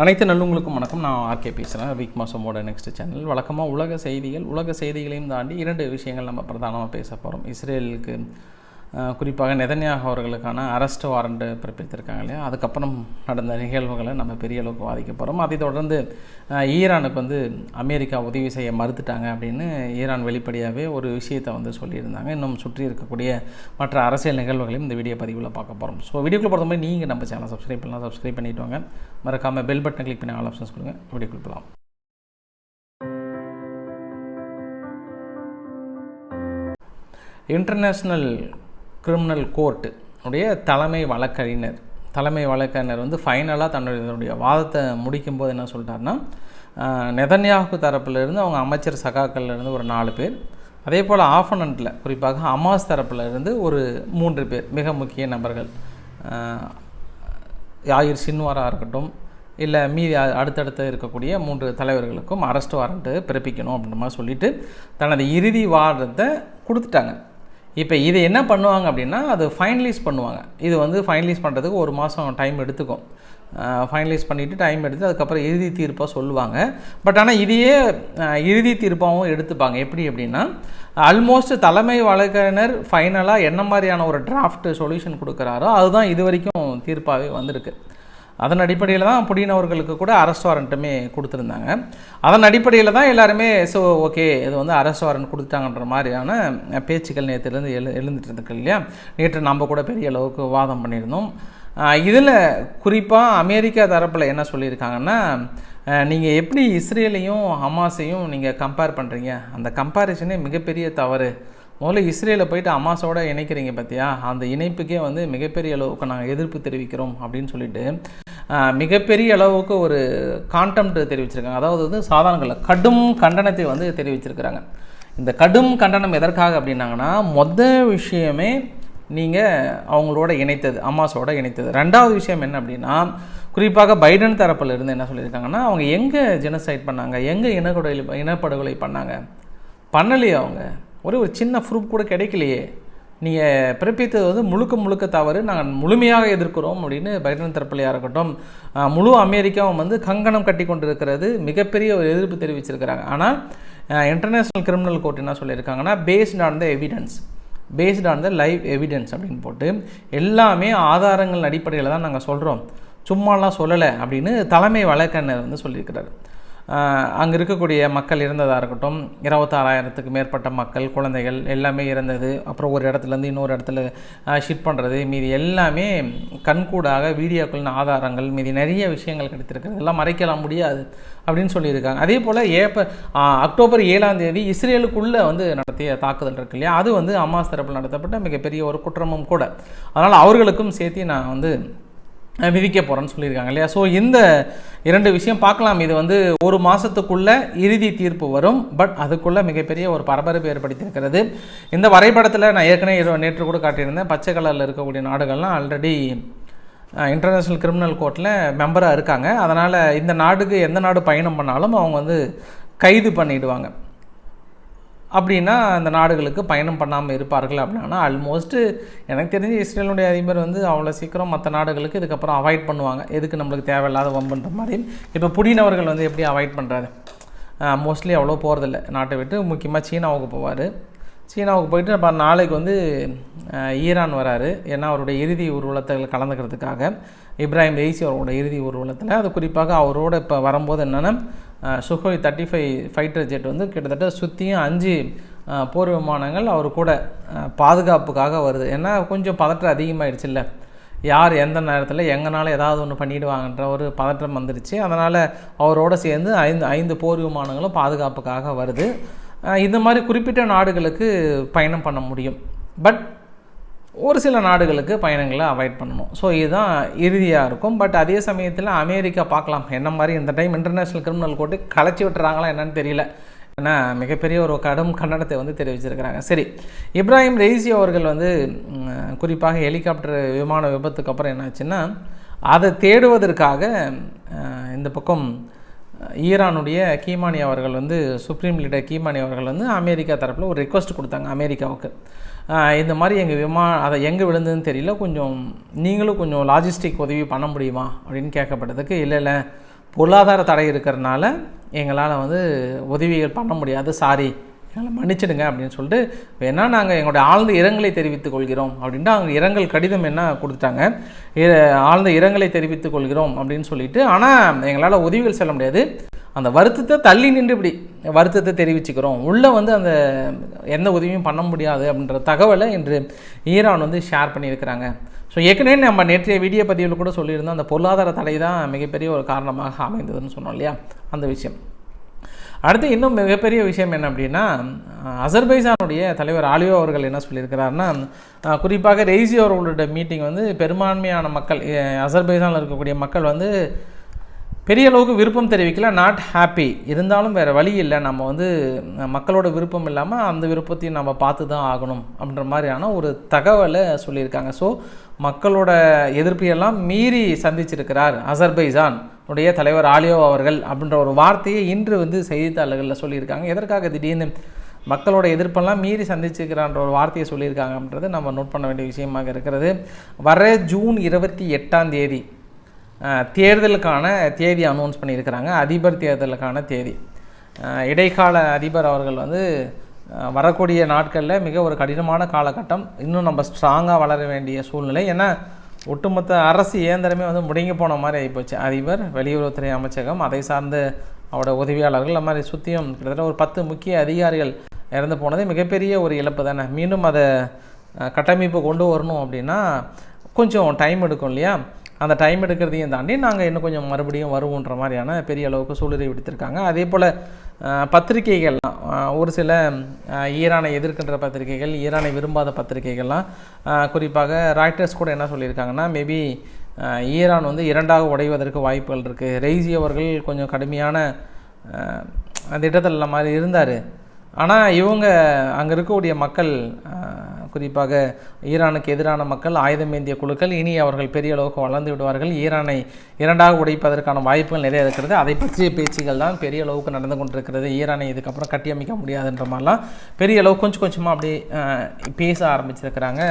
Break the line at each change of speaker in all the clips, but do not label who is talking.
அனைத்து நல்லுங்களுக்கும் வணக்கம். நான் ஆர்கே பேசுகிறேன் வீக் மாசமோட நெக்ஸ்ட் சேனல் வழக்கமாக உலக செய்திகள் உலக செய்திகளையும் தாண்டி இரண்டு விஷயங்கள் நம்ம பிரதானமாக பேச போகிறோம் இஸ்ரேலுக்கு குறிப்பாக நெதன்யாக அவர்களுக்கான அரெஸ்ட் வாரண்ட்டு பிறப்பித்திருக்காங்க இல்லையா? அதுக்கப்புறம் நடந்த நிகழ்வுகளை நம்ம பெரிய அளவுக்கு வாதிக்க போகிறோம் அதை தொடர்ந்து ஈரானுக்கு வந்து அமெரிக்கா உதவி செய்ய மறுத்துட்டாங்க அப்படின்னு ஈரான் வெளிப்படையாகவே ஒரு விஷயத்தை வந்து சொல்லியிருந்தாங்க. இன்னும் சுற்றி இருக்கக்கூடிய மற்ற அரசியல் நிகழ்வுகளையும் இந்த வீடியோ பதிவில் பார்க்க போகிறோம் ஸோ வீடியோக்குள்ள பொறுத்த மாதிரி நீங்கள் நம்ம சேனல் சப்ஸ்கிரைப் பண்ணலாம். சப்ஸ்கிரைப் பண்ணிவிட்டு வாங்க. மறக்காமல் பெல் பட்டன் கிளிக் பண்ணி ஆல் ஆப்ஷன்ஸ் கொடுங்க. வீடியோக்குள்ள போகலாம் இன்டர்நேஷ்னல் கிரிமினல் கோர்ட்டுடைய தலைமை வழக்கறிஞர். தலைமை வழக்கறிஞர் வந்து ஃபைனலாக தன்னுடைய வாதத்தை முடிக்கும்போது என்ன சொல்லிட்டாருன்னா நெதன்யாகு தரப்பிலிருந்து அவங்க அமைச்சர் சகாக்கள்லேருந்து ஒரு நாலு பேர். அதே போல் ஆஃபனண்ட்டில் குறிப்பாக அமாஸ் தரப்புல இருந்து ஒரு மூன்று பேர் மிக முக்கிய நபர்கள். யாயிர் சின்வாராக இருக்கட்டும் இல்லை மீதி அடுத்தடுத்து இருக்கக்கூடிய மூன்று தலைவர்களுக்கும் அரெஸ்ட் வாரண்ட்டு பிறப்பிக்கணும் அப்படின்ற மாதிரி சொல்லிட்டு தனது இறுதி வாரத்தை கொடுத்துட்டாங்க. இப்போ இது என்ன பண்ணுவாங்க அப்படின்னா அது ஃபைனலைஸ் பண்ணுவாங்க. இது வந்து ஃபைனலைஸ் பண்ணுறதுக்கு ஒரு மாதம் டைம் எடுத்துக்கும். ஃபைனலைஸ் பண்ணிவிட்டு டைம் எடுத்து அதுக்கப்புறம் இறுதி தீர்ப்பாக சொல்லுவாங்க. பட் ஆனால் இதையே இறுதி தீர்ப்பாகவும் எடுத்துப்பாங்க. எப்படி அப்படின்னா ஆல்மோஸ்ட் தலைமை வழக்கறிஞர் ஃபைனலாக என்ன மாதிரியான ஒரு டிராஃப்ட் சொல்யூஷன் கொடுக்குறாரோ அதுதான் இது வரைக்கும் தீர்ப்பாகவே வந்திருக்கு. அதன் அடிப்படையில் தான் புடினவர்களுக்கு கூட அரெஸ்ட் வாரண்ட்டுமே கொடுத்துருந்தாங்க. அதன் அடிப்படையில் தான் எல்லாருமே ஸோ ஓகே இது வந்து அரெஸ்ட் வாரண்ட் கொடுத்துட்டாங்கன்ற மாதிரியான பேச்சுக்கள் நேற்றுலேருந்து எழு எழுந்துட்டு இருக்கு இல்லையா? நேற்று நம்ம கூட பெரிய அளவுக்கு வாதம் பண்ணியிருந்தோம். இதில் குறிப்பாக அமெரிக்கா தரப்பில் என்ன சொல்லியிருக்காங்கன்னா நீங்கள் எப்படி இஸ்ரேலையும் ஹமாஸையும் நீங்கள் கம்பேர் பண்ணுறீங்க அந்த கம்பேரிசனே மிகப்பெரிய தவறு. முதல்ல இஸ்ரேலை போயிட்டு அமாஸோட இணைக்கிறீங்க பார்த்தியா அந்த இணைப்புக்கே வந்து மிகப்பெரிய அளவுக்கு நாங்கள் எதிர்ப்பு தெரிவிக்கிறோம் அப்படின்னு சொல்லிட்டு மிகப்பெரிய அளவுக்கு ஒரு கான்டெம்ட் தெரிவிச்சிருக்காங்க. அதாவது வந்து சாதாரணங்களில் கடும் கண்டனத்தை வந்து தெரிவிச்சிருக்கிறாங்க. இந்த கடும் கண்டனம் எதற்காக அப்படின்னாங்கன்னா மொத விஷயமே நீங்கள் அவங்களோட இணைத்தது அம்மாஸோட இணைத்தது. ரெண்டாவது விஷயம் என்ன அப்படின்னா குறிப்பாக பைடன் தரப்பில் இருந்து என்ன சொல்லியிருக்காங்கன்னா அவங்க எங்கே ஜெனசைட் பண்ணாங்க? எங்கே இனப்படுகொலை இனப்படுகொலை பண்ணாங்க? பண்ணலையே அவங்க. ஒரே ஒரு சின்ன ப்ரூஃப் கூட கிடைக்கலையே. நீங்கள் பிறப்பித்தது வந்து முழுக்க முழுக்க தவறு. நாங்கள் முழுமையாக எதிர்க்கிறோம் அப்படின்னு பைடன் தரப்பிலையாக இருக்கட்டும். முழு அமெரிக்காவும் வந்து கங்கணம் கட்டி கொண்டிருக்கிறது. மிகப்பெரிய ஒரு எதிர்ப்பு தெரிவிச்சிருக்கிறாங்க. ஆனால் இன்டர்நேஷ்னல் கிரிமினல் கோர்ட் என்ன சொல்லியிருக்காங்கன்னா based on the evidence based on the live evidence அப்படின்னு போட்டு எல்லாமே ஆதாரங்கள் அடிப்படையில் தான் நாங்கள் சொல்கிறோம் சும்மாலாம் சொல்லலை அப்படின்னு தலைமை வழக்கறிஞர் வந்து சொல்லியிருக்கிறாரு. அங்கே இருக்கக்கூடிய மக்கள் இறந்ததாக இருக்கட்டும் இருபத்தாறாயிரத்துக்கு மேற்பட்ட மக்கள் குழந்தைகள் எல்லாமே இறந்தது அப்புறம் ஒரு இடத்துலேருந்து இன்னொரு இடத்துல ஷிஃப்ட் பண்ணுறது மீதி எல்லாமே கண்கூடாக வீடியோக்களின் ஆதாரங்கள் மீதி நிறைய விஷயங்கள் கிடைத்திருக்கிறது. எல்லாம் மறைக்கலாம் முடியாது அப்படின்னு சொல்லியிருக்காங்க. அதே போல் ஏப்ப அக்டோபர் ஏழாம் தேதி இஸ்ரேலுக்குள்ளே வந்து நடத்திய தாக்குதல் இருக்கு இல்லையா? அது வந்து அம்மாஸ் தரப்பில் நடத்தப்பட்ட மிகப்பெரிய ஒரு குற்றமும் கூட. அதனால் அவர்களுக்கும் சேர்த்து நான் வந்து விதிக்க போகிறேன்னு சொல்லியிருக்காங்க இல்லையா? ஸோ இந்த இரண்டு விஷயம் பார்க்கலாம். இது வந்து ஒரு மாதத்துக்குள்ளே இறுதி தீர்ப்பு வரும் பட் அதுக்குள்ளே மிகப்பெரிய ஒரு பரபரப்பு ஏற்படுத்தியிருக்கிறது. இந்த வரைபடத்தில் நான் ஏற்கனவே நேற்று கூட காட்டியிருந்தேன் பச்சை கலரில் இருக்கக்கூடிய நாடுகள்லாம் ஆல்ரெடி இன்டர்நேஷ்னல் கிரிமினல் கோர்ட்டில் மெம்பராக இருக்காங்க. அதனால் இந்த நாடுக்கு எந்த நாடு பயணம் பண்ணாலும் அவங்க வந்து கைது பண்ணிடுவாங்க. அப்படின்னா அந்த நாடுகளுக்கு பயணம் பண்ணாமல் இருப்பார்கள் அப்படின்னா ஆல்மோஸ்ட்டு எனக்கு தெரிஞ்சு இஸ்ரேலுடைய அதிபர் வந்து அவ்வளோ சீக்கிரம் மற்ற நாடுகளுக்கு இதுக்கப்புறம் அவாய்ட் பண்ணுவாங்க. எதுக்கு நம்மளுக்கு தேவையில்லாத வம்புன்ற மாதிரி. இப்போ புடினவர்கள் வந்து எப்படி அவாய்ட் பண்ணுறாரு மோஸ்ட்லி அவ்வளோ போகிறதில்ல நாட்டை விட்டு முக்கியமாக சீனாவுக்கு போவார். சீனாவுக்கு போயிட்டு அப்போ நாளைக்கு வந்து ஈரான் வராரு. ஏன்னா அவருடைய இறுதி ஊர்வலத்தில் கலந்துக்கிறதுக்காக இப்ராஹிம் ரெய்சி அவரோட இறுதி ஊர்வலத்தில். அது குறிப்பாக அவரோட இப்போ வரும்போது என்னென்னா Sukhoi thirty five fighter jet வந்து கிட்டத்தட்ட சுற்றியும் அஞ்சு போர் விமானங்கள் அவர் கூட பாதுகாப்புக்காக வருது. ஏன்னா கொஞ்சம் பதற்றம் அதிகமாகிடுச்சுல்ல யார் எந்த நேரத்தில் எங்கனால ஏதாவது ஒன்று பண்ணிடுவாங்கன்ற ஒரு பதற்றம் வந்துருச்சு. அதனால் அவரோட சேர்ந்து ஐந்து ஐந்து போர் விமானங்களும் பாதுகாப்புக்காக வருது. இந்த மாதிரி குறிப்பிட்ட நாடுகளுக்கு பயணம் பண்ண முடியும். பட் ஒரு சில நாடுகளுக்கு பயணங்களை அவாய்ட் பண்ணணும். ஸோ இதுதான் இறுதியாக இருக்கும். பட் அதே சமயத்தில் அமெரிக்கா பார்க்கலாம். என்ன மாதிரி இந்த டைம் இன்டர்நேஷ்னல் கிரிமினல் கோர்ட்டு கலைச்சி விட்டுறாங்களா என்னன்னு தெரியல. ஏன்னா மிகப்பெரிய ஒரு கடும் கண்டனத்தை வந்து தெரிவிச்சிருக்கிறாங்க. சரி இப்ராஹிம் ரெய்சி அவர்கள் வந்து குறிப்பாக ஹெலிகாப்டர் விமான விபத்துக்கு அப்புறம் என்னாச்சுன்னா அதை தேடுவதற்காக இந்த பக்கம் ஈரானுடைய கீமானி அவர்கள் வந்து சுப்ரீம் லீடர் கீமானி அவர்கள் வந்து அமெரிக்கா தரப்பில் ஒரு ரெக்வஸ்ட் கொடுத்தாங்க அமெரிக்காவுக்கு. இந்த மாதிரி எங்கள் விமானம் அதை எங்கே விழுந்ததுன்னு தெரியல கொஞ்சம் நீங்களும் கொஞ்சம் லாஜிஸ்டிக் உதவி பண்ண முடியுமா? அப்படின்னு கேட்கப்பட்டதுக்கு இல்லை இல்லை பொருளாதார தடை இருக்கிறதுனால எங்களால் வந்து உதவிகள் பண்ண முடியாது சாரி எங்களை மன்னிச்சிடுங்க அப்படின்னு சொல்லிட்டு வேணால் நாங்கள் எங்களுடைய ஆழ்ந்த இரங்கலை தெரிவித்துக் கொள்கிறோம் அப்படின்ட்டு அவங்க இரங்கல் கடிதம் என்ன கொடுத்துட்டாங்க. இ- ஆழ்ந்த இரங்கலை தெரிவித்துக் கொள்கிறோம் அப்படின்னு சொல்லிட்டு ஆனால் எங்களால் உதவிகள் செல்ல முடியாது. அந்த வருத்தத்தை தள்ளி நின்று இப்படி வருத்தத்தை தெரிவிச்சுக்கிறோம். உள்ளே வந்து அந்த எந்த உதவியும் பண்ண முடியாது அப்படின்ற தகவலை இன்று ஈரான் வந்து ஷேர் பண்ணியிருக்கிறாங்க. ஸோ ஏற்கனவே நம்ம நேற்றைய வீடியோ பதிவில் கூட சொல்லியிருந்தோம் அந்த பொருளாதார தடை தான் மிகப்பெரிய ஒரு காரணமாக அமைந்ததுன்னு சொன்னோம் இல்லையா? அந்த விஷயம். அடுத்து இன்னும் மிகப்பெரிய விஷயம் என்ன அப்படின்னா அசர்பைசானுடைய தலைவர் ஆலியோ அவர்கள் என்ன சொல்லியிருக்கிறாருன்னா குறிப்பாக ரெய்சி அவர்களோட மீட்டிங் வந்து பெரும்பான்மையான மக்கள் அசர்பைசானில் இருக்கக்கூடிய மக்கள் வந்து பெரிய அளவுக்கு விருப்பம் தெரிவிக்கல நாட் ஹாப்பி இருந்தாலும் வேறு வழி இல்லை. நம்ம வந்து மக்களோட விருப்பம் இல்லாமல் அந்த விருப்பத்தையும் நம்ம பார்த்து தான் ஆகணும் அப்படின்ற மாதிரியான ஒரு தகவலை சொல்லியிருக்காங்க. ஸோ மக்களோட எதிர்ப்பையெல்லாம் மீறி சந்திச்சிருக்கிறார் அசர்பைசான் உடைய தலைவர் ஆலியோ அவர்கள் அப்படின்ற ஒரு வார்த்தையை இன்று வந்து செய்தித்தாள்களில் சொல்லியிருக்காங்க. எதற்காக திடீர்னு மக்களோட எதிர்ப்பெல்லாம் மீறி சந்திச்சுக்கிறான்ற ஒரு வார்த்தையை சொல்லியிருக்காங்க அப்படின்றது நம்ம நோட் பண்ண வேண்டிய விஷயமாக இருக்கிறது. வர ஜூன் இருபத்தி எட்டாம் தேதி தேர்தலுக்கான தேதி அனௌன்ஸ் பண்ணியிருக்கிறாங்க. அதிபர் தேர்தலுக்கான தேதி. இடைக்கால அதிபர் அவர்கள் வந்து வரக்கூடிய நாட்களில் மிக ஒரு கடினமான காலகட்டம். இன்னும் நம்ம ஸ்ட்ராங்காக வளர வேண்டிய சூழ்நிலை. ஏன்னா ஒட்டுமொத்த அரசு இயந்திரமே வந்து முடங்கி போன மாதிரி ஆகிப்போச்சு அதிபர் வெளியுறவுத்துறை அமைச்சகம் அதை சார்ந்த அவரோட உதவியாளர்கள் அந்த மாதிரி சுற்றியும் கிட்டத்தட்ட ஒரு பத்து முக்கிய அதிகாரிகள் இறந்து போனது மிகப்பெரிய ஒரு இழப்பு தானே. மீண்டும் அதை கட்டமைப்பு கொண்டு வரணும் அப்படின்னா கொஞ்சம் டைம் எடுக்கும் இல்லையா? அந்த டைம் எடுக்கிறதையும் தாண்டி நாங்கள் இன்னும் கொஞ்சம் மறுபடியும் வருவோன்ற மாதிரியான பெரிய அளவுக்கு சூழ்நிலை விடுத்திருக்காங்க. அதே போல் பத்திரிகைகள்லாம் ஒரு சில ஈரானை எதிர்க்கின்ற பத்திரிகைகள் ஈரானை விரும்பாத பத்திரிகைகள்லாம் குறிப்பாக ராய்டர்ஸ் கூட என்ன சொல்லியிருக்காங்கன்னா மேபி ஈரான் வந்து இரண்டாக உடைவதற்கு வாய்ப்புகள் இருக்குது ரெய்சி அவர்கள் கொஞ்சம் கடுமையான திட்டத்தில் மாதிரி இருந்தார். ஆனால் இவங்க அங்கே இருக்கக்கூடிய மக்கள் குறிப்பாக ஈரானுக்கு எதிரான மக்கள் ஆயுதம் ஏந்திய குழுக்கள் இனி அவர்கள் பெரிய அளவுக்கு வளர்ந்து விடுவார்கள். ஈரானை இரண்டாக உடைப்பதற்கான வாய்ப்புகள் நிறைய இருக்கிறது. அதை பற்றிய பேச்சுகள் தான் பெரிய அளவுக்கு நடந்து கொண்டிருக்கிறது. ஈரானை இதுக்கப்புறம் கட்டியமைக்க முடியாதுன்ற மாதிரிலாம் பெரிய அளவுக்கு கொஞ்சம் கொஞ்சமாக அப்படியே பேச ஆரம்பிச்சிருக்கிறாங்க.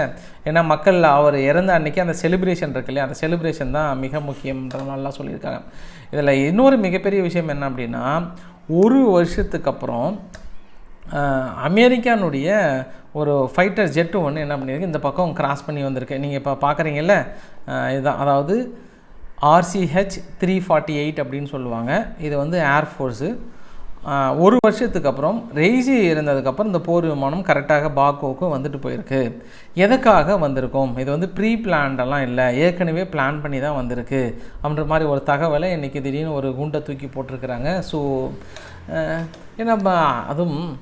ஏன்னா மக்கள் அவர் இறந்த அன்னைக்கு அந்த செலிப்ரேஷன் இருக்கு இல்லையா? அந்த செலிப்ரேஷன் தான் மிக முக்கியன்ற மாதிரிலாம் சொல்லியிருக்காங்க. இதில் இன்னொரு மிகப்பெரிய விஷயம் என்ன அப்படின்னா ஒரு வருஷத்துக்கு அப்புறம் அமெரிக்கானுடைய ஒரு ஃபைட்டர் ஜெட்டு ஒன்று என்ன பண்ணியிருக்கு? இந்த பக்கம் கிராஸ் பண்ணி வந்திருக்கு. நீங்கள் இப்போ பார்க்குறீங்கல்ல இதுதான். அதாவது ஆர்சிஹெச் த்ரீ ஃபார்ட்டி எயிட் அப்படின்னு சொல்லுவாங்க. இது வந்து ஏர்ஃபோர்ஸு ஒரு வருஷத்துக்கு அப்புறம் ரெய்சி இருந்ததுக்கப்புறம் இந்த போர் விமானம் கரெக்டாக பாக்கோவுக்கு வந்துட்டு போயிருக்கு. எதுக்காக வந்திருக்கும்? இது வந்து ப்ரீ பிளான்டெல்லாம் இல்லை. ஏற்கனவே பிளான் பண்ணி தான் வந்திருக்கு. அப்படின்ற மாதிரி ஒரு தகவலை இன்றைக்கி திடீர்னு ஒரு குண்டை தூக்கி போட்டிருக்கிறாங்க. ஸோ ஏன்னா ப- அதுவும்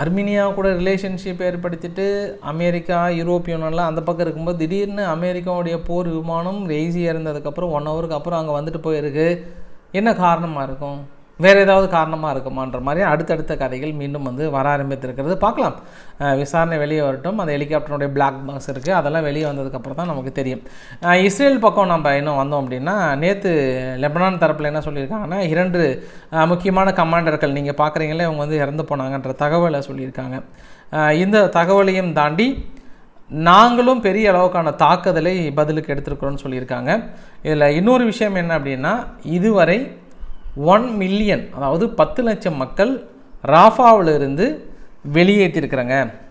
அர்மீனியா கூட ரிலேஷன்ஷிப் ஏற்படுத்திட்டு அமெரிக்கா யூரோப்பியனெல்லாம் அந்த பக்கம் இருக்கும்போது திடீர்னு அமெரிக்காவுடைய போர் விமானம் ரெய்ஸி இறந்ததுக்கப்புறம் ஒன் ஹவருக்கு அப்புறம் அங்கே வந்துட்டு போயிருக்கு. என்ன காரணமாக இருக்கும்? வேறு ஏதாவது காரணமாக இருக்குமான்ற மாதிரி அடுத்தடுத்த கதைகள் மீண்டும் வந்து வர ஆரம்பித்திருக்கிறது. பார்க்கலாம். விசாரணை வெளியே வரட்டும். அந்த ஹெலிகாப்டருடைய பிளாக் பாக்ஸ் இருக்குது அதெல்லாம் வெளியே வந்ததுக்கப்புறம் தான் நமக்கு தெரியும். இஸ்ரேல் பக்கம் நம்ம இன்னும் வந்தோம் அப்படின்னா நேற்று லெபனான் தரப்பில் என்ன சொல்லியிருக்காங்கன்னா இரண்டு முக்கியமான கமாண்டர்கள் நீங்கள் பார்க்குறீங்களே இவங்க வந்து இறந்து போனாங்கன்ற தகவலை சொல்லியிருக்காங்க. இந்த தகவலையும் தாண்டி நாங்களும் பெரிய அளவுக்கான தாக்குதலை பதிலுக்கு எடுத்துருக்குறோன்னு சொல்லியிருக்காங்க. இதில் இன்னொரு விஷயம் என்ன அப்படின்னா இதுவரை ஒன் மில்லியன் அதாவது பத்து லட்சம் மக்கள் ராஃபாவில் இருந்து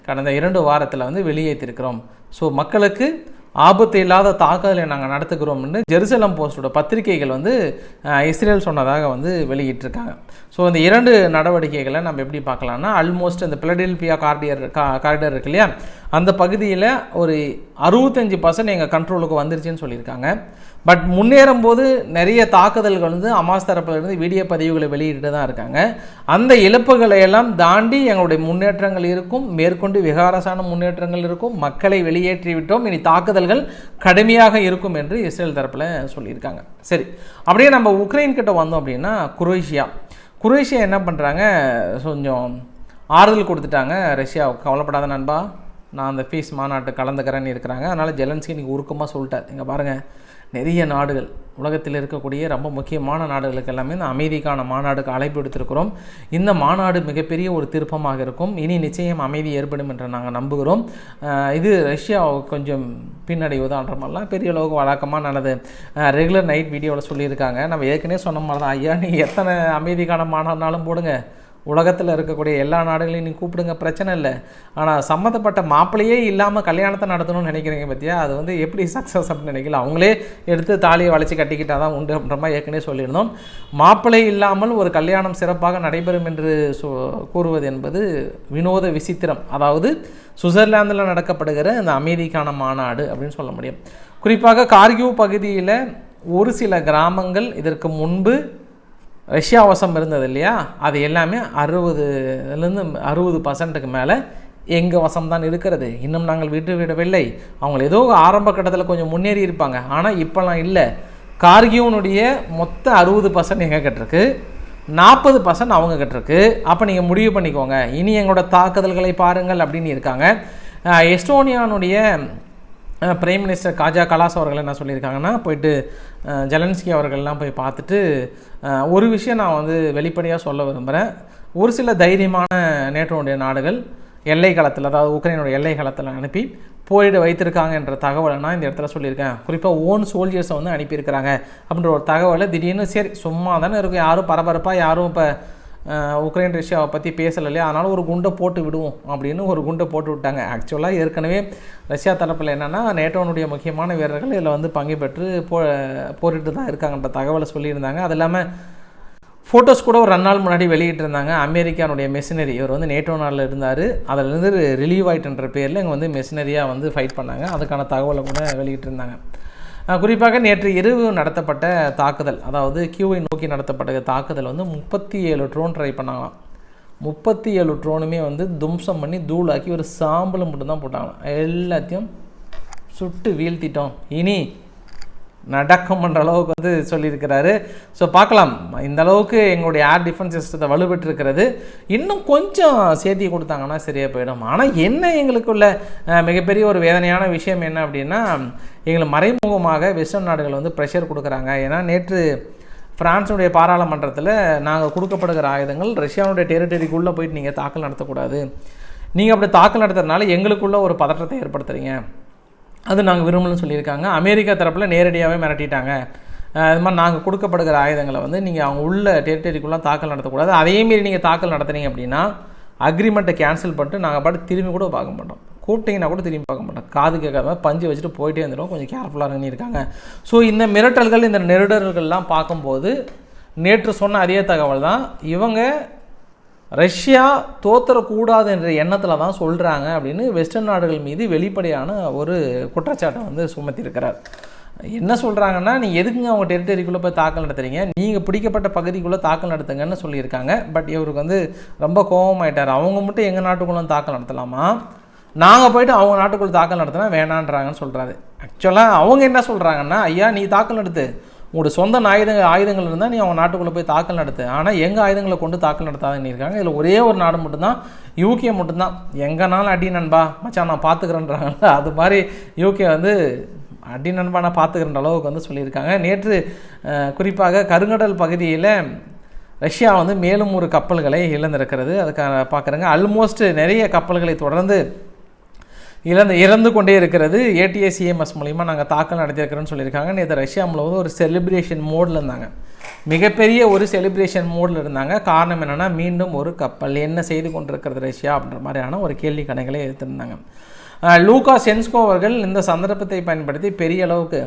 கடந்த இரண்டு வாரத்தில் வந்து வெளியேற்றிருக்கிறோம். ஸோ மக்களுக்கு ஆபத்து இல்லாத தாக்குதலை நாங்கள் நடத்துகிறோம்னு ஜெருசலம் போஸ்டோட பத்திரிகைகள் வந்து இஸ்ரேல் சொன்னதாக வந்து வெளியிட்டிருக்காங்க. ஸோ இந்த இரண்டு நடவடிக்கைகளை நம்ம எப்படி பார்க்கலாம்னா ஆல்மோஸ்ட் இந்த பிளடெல்பியா கார்டியர் கா காரிடர் இருக்கு இல்லையா? அந்த பகுதியில் ஒரு அறுபத்தஞ்சு பர்சன்ட் எங்கள் கண்ட்ரோலுக்கு வந்துருச்சுன்னு சொல்லியிருக்காங்க. பட் முன்னேறும் போது நிறைய தாக்குதல்கள் வந்து அமாஸ் தரப்பிலிருந்து வீடியோ பதிவுகளை வெளியிட்டு தான் இருக்காங்க. அந்த இழப்புகளை எல்லாம் தாண்டி எங்களுடைய முன்னேற்றங்கள் இருக்கும். மேற்கொண்டு விகாரசான முன்னேற்றங்கள் இருக்கும். மக்களை வெளியேற்றி விட்டோம். இனி தாக்குதல்கள் கடுமையாக இருக்கும் என்று இஸ்ரேல் தரப்பில் சொல்லியிருக்காங்க. சரி அப்படியே நம்ம உக்ரைன் கிட்ட வந்தோம் அப்படின்னா குரோஷியா. குரோஷியா என்ன பண்ணுறாங்க கொஞ்சம் ஆறுதல் கொடுத்துட்டாங்க ரஷ்யாவுக்கு. கவலைப்படாத நண்பா. நான் அந்த ஃபீஸ் மாநாட்டு கலந்துக்கிறேன்னு இருக்கிறாங்க. அதனால் ஜெலன்ஸ்கி இன்றைக்கி உருக்கமாக சொல்லிட்டார். இங்கே பாருங்கள் நிறைய நாடுகள் உலகத்தில் இருக்கக்கூடிய ரொம்ப முக்கியமான நாடுகளுக்கு எல்லாமே இந்த அமைதிக்கான மாநாடுக்கு அழைப்பு எடுத்திருக்கிறோம் இந்த மாநாடு மிகப்பெரிய ஒரு திருப்பமாக இருக்கும். இனி நிச்சயம் அமைதி ஏற்படும் என்று நாங்கள் நம்புகிறோம். இது ரஷ்யா கொஞ்சம் பின்னடைவுதான்ற மாதிரிலாம் பெரிய அளவுக்கு வழக்கமாக நடந்தது. ரெகுலர் நைட் வீடியோவில் சொல்லியிருக்காங்க. நம்ம ஏற்கனவே சொன்ன மாதிரி தான் ஐயா நீ எத்தனை அமைதிக்கான மாநாடுனாலும் போடுங்க. உலகத்தில் இருக்கக்கூடிய எல்லா நாடுகளையும் நீ கூப்பிடுங்க பிரச்சனை இல்லை. ஆனால் சம்மந்தப்பட்ட மாப்பிள்ளையே இல்லாமல் கல்யாணத்தை நடத்தணும்னு நினைக்கிறீங்க பற்றியா அது வந்து எப்படி சக்ஸஸ் அப்படின்னு நினைக்கல. அவங்களே எடுத்து தாலியை வளைச்சி கட்டிக்கிட்டால் தான் உண்டு அப்படின்ற மாதிரி ஏற்கனவே சொல்லியிருந்தோம். மாப்பிள்ளை இல்லாமல் ஒரு கல்யாணம் சிறப்பாக நடைபெறும் என்று கூறுவது என்பது வினோத விசித்திரம். அதாவது சுவிட்சர்லாந்தில் நடக்கப்படுகிற இந்த அமைதிக்கான மாநாடு அப்படின்னு சொல்ல முடியும். குறிப்பாக கார்கியூ பகுதியில் ஒரு சில கிராமங்கள் இதற்கு முன்பு ரஷ்யா வசம் இருந்தது இல்லையா அது எல்லாமே அறுபதுலேருந்து அறுபது பர்சன்ட்டுக்கு மேலே எங்கள் வசம் தான் இருக்கிறது. இன்னும் நாங்கள் விட்டு விடவில்லை. அவங்க ஏதோ ஆரம்ப கட்டத்தில் கொஞ்சம் முன்னேறி இருப்பாங்க. ஆனால் இப்போலாம் இல்லை. கார்கியூனுடைய மொத்த அறுபது பர்சன்ட் எங்கள் கிட்டிருக்கு? நாற்பது பர்சன்ட் அவங்க கிட்டருக்கு. அப்போ நீங்கள் முடிவு பண்ணிக்கோங்க. இனி எங்களோட தாக்குதல்களை பாருங்கள் அப்படின்னு இருக்காங்க. எஸ்டோனியானுடைய பிரைம் மினிஸ்டர் காஜா கலாஸ் அவர்கள் என்ன சொல்லியிருக்காங்கன்னா போயிட்டு ஜெலன்ஸ்கி அவர்கள்லாம் போய் பார்த்துட்டு ஒரு விஷயம் நான் வந்து வெளிப்படையாக சொல்ல விரும்புகிறேன் ஒரு சில தைரியமான நேட்டோடைய நாடுகள் எல்லை களத்தில் அதாவது உக்ரைனோட எல்லை களத்தில் அனுப்பி போயிட வைத்திருக்காங்க என்ற தகவலை நான் இந்த இடத்துல சொல்லியிருக்கேன். குறிப்பாக ஓன் சோல்ஜர்ஸை வந்து அனுப்பியிருக்கிறாங்க அப்படின்ற ஒரு தகவலை திடீர்னு சரி சும்மா தானே இருக்கும். யாரும் பரபரப்பாக யாரும் இப்போ உக்ரைன் ரஷ்யாவை பற்றி பேசலை இல்லையா அதனால் ஒரு குண்டை போட்டு விடுவோம் அப்படின்னு ஒரு குண்டை போட்டு விட்டாங்க. ஆக்சுவலாக ஏற்கனவே ரஷ்யா தரப்பில் என்னென்னா நேட்டோனுடைய முக்கியமான வீரர்கள் இதில் வந்து பங்கு பெற்று போ போரிட்டு தான் இருக்காங்கன்ற தகவலை சொல்லியிருந்தாங்க. அது இல்லாமல் ஃபோட்டோஸ் கூட ஒரு ரெண்டு நாள் முன்னாடி வெளியிட்டிருந்தாங்க. அமெரிக்கானுடைய மெஷினரி இவர் வந்து நேட்டோ நாளில் இருந்தார். அதிலிருந்து ரிலீவ் ஆயிட்டுன்ற பேரில் இங்கே வந்து மெஷினரியாக வந்து ஃபைட் பண்ணாங்க. அதுக்கான தகவலை கூட வெளியிட்டிருந்தாங்க. குறிப்பாக நேற்று இரவு நடத்தப்பட்ட தாக்குதல் அதாவது கியூவை நோக்கி நடத்தப்பட்ட தாக்குதல் வந்து முப்பத்தி ஏழு ட்ரோன் ட்ரை பண்ணாங்களாம். முப்பத்தி ஏழு ட்ரோனுமே வந்து தும்சம் பண்ணி தூளாக்கி ஒரு சாம்பல் மட்டும்தான் போட்டாங்களாம். எல்லாத்தையும் சுட்டு வீழ்த்திட்டோம். இனி நடக்கும்ன்ற அளவுக்கு வந்து சொல்லியிருக்கிறாரு. ஸோ பார்க்கலாம். இந்த அளவுக்கு எங்களுடைய ஏர் டிஃபென்ஸ் சிஸ்டத்தை வலுப்பெற்றிருக்கிறது இன்னும் கொஞ்சம் சேர்த்தி கொடுத்தாங்கன்னா சரியாக போயிடும். ஆனால் என்ன எங்களுக்குள்ள மிகப்பெரிய ஒரு வேதனையான விஷயம் என்ன அப்படின்னா எங்களை மறைமுகமாக வெஸ்டர்ன் நாடுகள் வந்து ப்ரெஷர் கொடுக்குறாங்க. ஏன்னா நேற்று ஃப்ரான்ஸுடைய பாராளுமன்றத்தில் நாங்கள் கொடுக்கப்படுகிற ஆயுதங்கள் ரஷ்யாவுடைய டெரிட்டரிக்குள்ளே போயிட்டு நீங்கள் தாக்கல் நடத்தக்கூடாது. நீங்கள் அப்படி தாக்கல் நடத்துறதுனால எங்களுக்குள்ள ஒரு பதற்றத்தை ஏற்படுத்துறீங்க. அது நாங்கள் விரும்பலன்னு சொல்லியிருக்காங்க. அமெரிக்கா தரப்பில் நேரடியாகவே மிரட்டிட்டாங்க. அது மாதிரி நாங்கள் கொடுக்கப்படுகிற ஆயுதங்களை வந்து நீங்கள் அவங்க உள்ள டெரிட்டரிக்குள்ளே தாக்கல் நடத்தக்கூடாது. அதேமாரி நீங்கள் தாக்கல் நடத்துனீங்க அப்படின்னா அக்ரிமெண்ட்டை கேன்சல் பண்ணிட்டு நாங்கள் பாட்டு திரும்பி கூட பார்க்க மாட்டோம். கூப்பிட்டீங்கன்னா கூட திரும்பி பார்க்க மாட்டோம். காது கேட்காம பஞ்சு வச்சுட்டு போயிட்டே இருந்துடும் கொஞ்சம் கேர்ஃபுல்லாக இருக்காங்க. ஸோ இந்த மிரட்டல்கள் இந்த நெருடர்கள்லாம் பார்க்கும்போது நேற்று சொன்ன அதே தகவல் தான் இவங்க ரஷ்யா தோத்தரக்கூடாது என்ற எண்ணத்தில் தான் சொல்கிறாங்க அப்படின்னு வெஸ்டர்ன் நாடுகள் மீது வெளிப்படையான ஒரு குற்றச்சாட்டை வந்து சுமத்தியிருக்கிறார். என்ன சொல்கிறாங்கன்னா நீ எதுக்குங்க அவங்க டெரிட்டரிக்குள்ளே போய் தாக்கல் நடத்துறீங்க? நீங்கள் பிடிக்கப்பட்ட பகுதிக்குள்ளே தாக்கல் நடத்துங்கன்னு சொல்லியிருக்காங்க. பட் இவருக்கு வந்து ரொம்ப கோபமாயிட்டார். அவங்க மட்டும் எங்கள் நாட்டுக்குள்ளே தாக்கல் நடத்தலாமா? நாங்கள் போயிட்டு அவங்க நாட்டுக்குள்ளே தாக்கல் நடத்தினா வேணான்றாங்கன்னு சொல்கிறாரு ஆக்சுவலாக அவங்க என்ன சொல்கிறாங்கன்னா ஐயா நீ தாக்கல் நடத்து. உங்களோட சொந்த ஆயுத ஆயுதங்கள் இருந்தால் நீ அவங்க நாட்டுக்குள்ளே போய் தாக்கல் நடத்து. ஆனால் எங்கள் ஆயுதங்களை கொண்டு தாக்கல் நடத்தாதுன்னு இருக்காங்க. இதில் ஒரே ஒரு நாடு மட்டும்தான் யூகே மட்டும்தான். எங்கனாலும் அடி நண்பா மச்சான் நான் பார்த்துக்கிறேன்றாங்கல்ல அது மாதிரி யூகே வந்து அடி நண்பா நான் பார்த்துக்கிறன்ற அளவுக்கு வந்து சொல்லியிருக்காங்க. நேற்று குறிப்பாக கருங்கடல் பகுதியில் ரஷ்யா வந்து மேலும் ஒரு கப்பல்களை இழந்திருக்கிறது. அதுக்காக பார்க்குறேங்க ஆல்மோஸ்ட் நிறைய கப்பல்களை தொடர்ந்து இழந்து இறந்து கொண்டே இருக்கிறது ஏடிஎஸ்சிஎம்எஸ் மூலிமா நாங்கள் தாக்கல் நடத்தியிருக்கிறோன்னு சொல்லியிருக்காங்க. நேற்று ரஷ்யா முழுவதும் ஒரு செலிப்ரேஷன் மோடில் இருந்தாங்க. மிகப்பெரிய ஒரு செலிப்ரேஷன் மோடில் இருந்தாங்க. காரணம் என்னென்னா மீண்டும் ஒரு கப்பல். என்ன செய்து கொண்டிருக்கிறது ரஷ்யா அப்படின்ற மாதிரியான ஒரு கேள்வி கணைகளை எடுத்திருந்தாங்க. லூகா சென்ஸ்கோ அவர்கள் இந்த சந்தர்ப்பத்தை பயன்படுத்தி பெரிய அளவுக்கு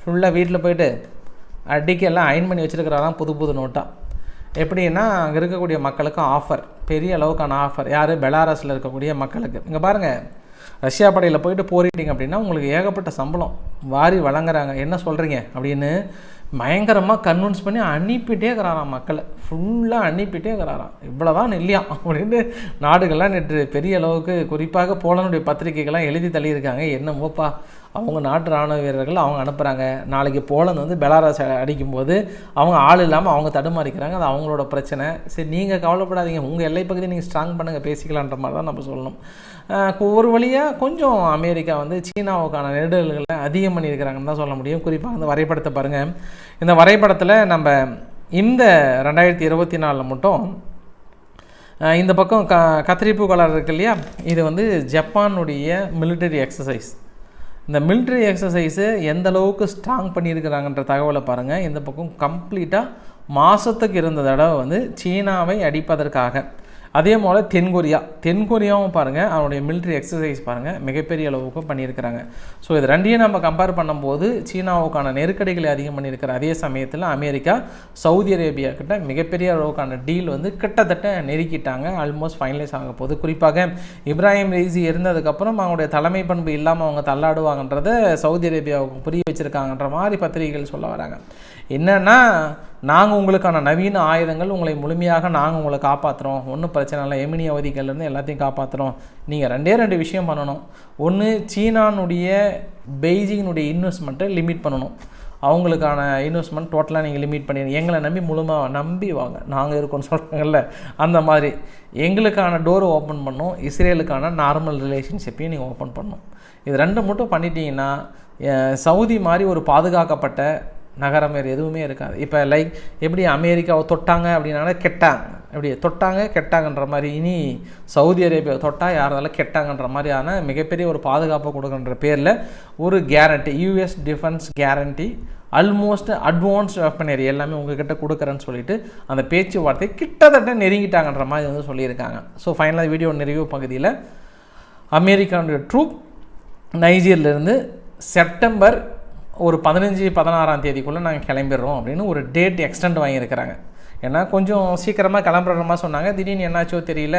ஃபுல்லாக வீட்டில் போயிட்டு அடிக்கு எல்லாம் அயன் பண்ணி வச்சுருக்கிறாராம் புது புது நோட்டாக எப்படின்னா அங்கே இருக்கக்கூடிய மக்களுக்கு ஆஃபர் பெரிய அளவுக்கான ஆஃபர் யார்? பெலாரஸில் இருக்கக்கூடிய மக்களுக்கு. இங்கே பாருங்கள் ரஷ்யா படையில் போயிட்டு போரிட்டீங்க அப்படின்னா உங்களுக்கு ஏகப்பட்ட சம்பளம் வாரி வழங்குறாங்க. என்ன சொல்கிறீங்க அப்படின்னு பயங்கரமாக கன்வின்ஸ் பண்ணி அனுப்பிட்டே இருக்கிறாராம் மக்களை. ஃபுல்லாக அனுப்பிட்டே இருக்கிறாராம். இவ்வளோதான் இல்லையா அப்படின்னு நாடுகள்லாம் நேற்று பெரிய அளவுக்கு குறிப்பாக போலனுடைய பத்திரிகைகள்லாம் எழுதி தள்ளியிருக்காங்க. என்னமோப்பா அவங்க நாட்டு ராணுவ வீரர்கள் அவங்க அனுப்புகிறாங்க நாளைக்கு போலந்து வந்து பெலாரஸ் அடிக்கும்போது அவங்க ஆள் இல்லாமல் அவங்க தடுமாறிக்கிறாங்க. அது அவங்களோட பிரச்சனை. சரி நீங்கள் கவலைப்படாதீங்க. உங்கள் எல்லை பகுதியை நீங்கள் ஸ்ட்ராங் பண்ணுங்கள் பேசிக்கலான்ற மாதிரி தான் நம்ம சொல்லணும். ஒரு வழியாக கொஞ்சம் அமெரிக்கா வந்து சீனாவுக்கான நெருடல்களை அதிகம் பண்ணியிருக்கிறாங்கன்னு தான் சொல்ல முடியும். குறிப்பாக இந்த வரைபடத்தை பாருங்கள் இந்த வரைபடத்தில் நம்ம இந்த ரெண்டாயிரத்தி இருபத்தி நாலில் மட்டும் இந்த பக்கம் க கத்திரிப்பு கலர் இருக்கு இல்லையா? இது வந்து ஜப்பானுடைய மிலிட்டரி எக்ஸசைஸ் இந்த மிலிட்ரி எக்ஸசைஸு எந்த அளவுக்கு ஸ்ட்ராங் பண்ணியிருக்கிறாங்கன்ற தகவலை பாருங்கள் இந்த பக்கம் கம்ப்ளீட்டாக மாதத்துக்கு இருந்த தடவை வந்து சீனாவை அடிப்பதற்காக. அதே போல் தென்கொரியா. தென்கொரியாவும் பாருங்கள் அவனுடைய மிலிட்ரி எக்ஸசைஸ் பாருங்கள் மிகப்பெரிய அளவுக்கு பண்ணியிருக்கிறாங்க. ஸோ இது ரெண்டையும் நம்ம கம்பேர் பண்ணும்போது சீனாவுக்கான நெருக்கடிகளை அதிகம் பண்ணியிருக்கிற அதே சமயத்தில் அமெரிக்கா சவுதி அரேபியா கிட்ட மிகப்பெரிய அளவுக்கான டீல் வந்து கிட்டத்தட்ட நெருக்கிட்டாங்க. ஆல்மோஸ்ட் ஃபைனலைஸ் ஆக போகுது. குறிப்பாக இப்ராஹிம் ரெய்சி இருந்ததுக்கப்புறம் அவங்களுடைய தலைமை பண்பு இல்லாமல் அவங்க தள்ளாடுவாங்கன்றதை சவுதி அரேபியாவுக்கு புரிய வச்சுருக்காங்கன்ற மாதிரி பத்திரிகைகள் சொல்ல வராங்க. என்னன்னா நாங்கள் உங்களுக்கான நவீன ஆயுதங்கள் உங்களை முழுமையாக நாங்கள் உங்களை காப்பாற்றுறோம் ஒன்றும் பிரச்சனை இல்லை. எமினி அவதிகள்லேருந்து எல்லாத்தையும் காப்பாற்றுறோம் நீங்கள் ரெண்டே ரெண்டு விஷயம் பண்ணணும். ஒன்று சீனானுடைய பெய்ஜிங்கினுடைய இன்வெஸ்ட்மெண்ட்டை லிமிட் பண்ணணும். அவங்களுக்கான இன்வெஸ்ட்மெண்ட் டோட்டலாக நீங்கள் லிமிட் பண்ணிடுங்க எங்களை நம்பி முழுமையாக நம்பி வாங்க. நாங்கள் இருக்கோம்னு சொல்கிறாங்கல்ல அந்த மாதிரி. எங்களுக்கான டோரை ஓப்பன் பண்ணணும். இஸ்ரேலுக்கான நார்மல் ரிலேஷன்ஷிப்பையும் நீங்கள் ஓப்பன் பண்ணணும். இது ரெண்டு மட்டும் பண்ணிட்டீங்கன்னா சவுதி மாதிரி ஒரு பாதுகாக்கப்பட்ட நகரம் வேறு எதுவுமே இருக்காது. இப்போ லைக் எப்படி அமெரிக்காவை தொட்டாங்க அப்படின்னால கெட்டாங்க. எப்படி தொட்டாங்க கெட்டாங்கன்ற மாதிரி. இனி சவுதி அரேபியா தொட்டால் யாராலும் கெட்டாங்கன்ற மாதிரியான மிகப்பெரிய ஒரு பாதுகாப்பை கொடுக்குன்ற பேரில் ஒரு guarantee US defence guarantee almost advance weaponry எல்லாமே உங்ககிட்ட கொடுக்குறேன்னு சொல்லிட்டு அந்த பேச்சுவார்த்தை கிட்டத்தட்ட நெருங்கிட்டாங்கன்ற மாதிரி வந்து சொல்லியிருக்காங்க. ஸோ ஃபைனலாக வீடியோ நிறைவு பகுதியில் அமெரிக்கானுடைய ட்ரூப் நைஜீரியிலேருந்து செப்டம்பர் ஒரு பதினஞ்சு பதினாறாம் தேதிக்குள்ளே நாங்கள் கிளம்பிடுறோம் அப்படின்னு ஒரு டேட் எக்ஸ்டெண்ட் வாங்கியிருக்கிறாங்க. ஏன்னா கொஞ்சம் சீக்கிரமாக கிளம்புற மாதிரி சொன்னாங்க. திடீர்னு என்னாச்சோ தெரியல.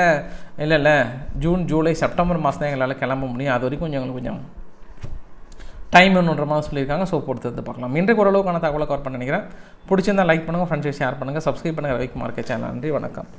இல்லை இல்லை. ஜூன் ஜூலை செப்டம்பர் மாதம் தான் எங்களால் கிளம்ப முடியும். அது வரைக்கும் கொஞ்சம் எங்களுக்கு கொஞ்சம் டைம் வேணுன்ற மாதிரி சொல்லியிருக்காங்க. ஸோ பொறுத்து பார்க்கலாம். இன்றைக்கு ஓரளவுக்கான தகவலை கவர் பண்ண நினைக்கிறேன். பிடிச்சிருந்தால் லைக் பண்ணுங்கள் ஃப்ரெண்ட்ஸ் ஷேர் பண்ணுங்கள் சப்ஸ்கிரைப் பண்ணுங்கள் ரவிக்குமார் கே சேனல் நன்றி வணக்கம்.